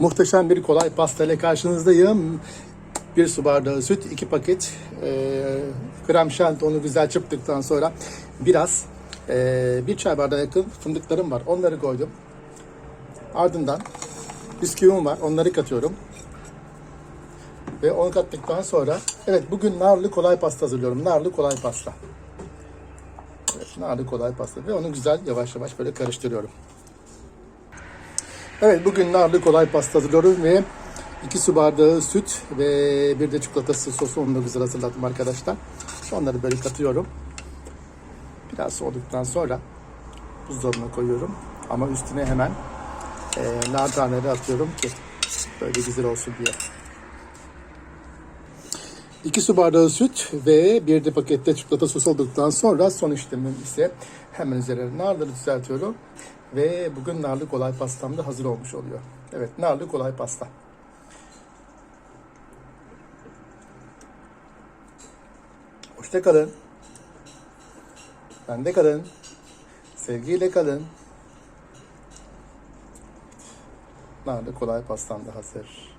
Muhteşem bir kolay pasta ile karşınızdayım. Bir su bardağı süt, iki paket e, krem şanti onu güzel çırptıktan sonra biraz e, bir çay bardağı yakın fındıklarım var. Onları koydum. Ardından bisküvim var. Onları katıyorum. Ve onu kattıktan sonra evet bugün narlı kolay pasta hazırlıyorum. Narlı kolay pasta. Evet, narlı kolay pasta ve onu güzel yavaş yavaş böyle karıştırıyorum. Evet bugün narlı kolay pasta hazırlıyorum ve 2 su bardağı süt ve bir de çikolatası sosu onu da güzel hazırladım arkadaşlar. Onları böyle katıyorum. Biraz soğuduktan sonra buzdolabına koyuyorum. Ama üstüne hemen e, nar taneleri atıyorum ki böyle güzel olsun diye. 2 su bardağı süt ve bir de pakette çikolata sosu olduktan sonra son işlemim ise hemen üzerine narları düzeltiyorum. Ve bugün narlı kolay pastam da hazır olmuş oluyor. Evet narlı kolay pasta. Hoşça kalın. Bende kalın. Sevgiyle kalın. Narlı kolay pastam da hazır.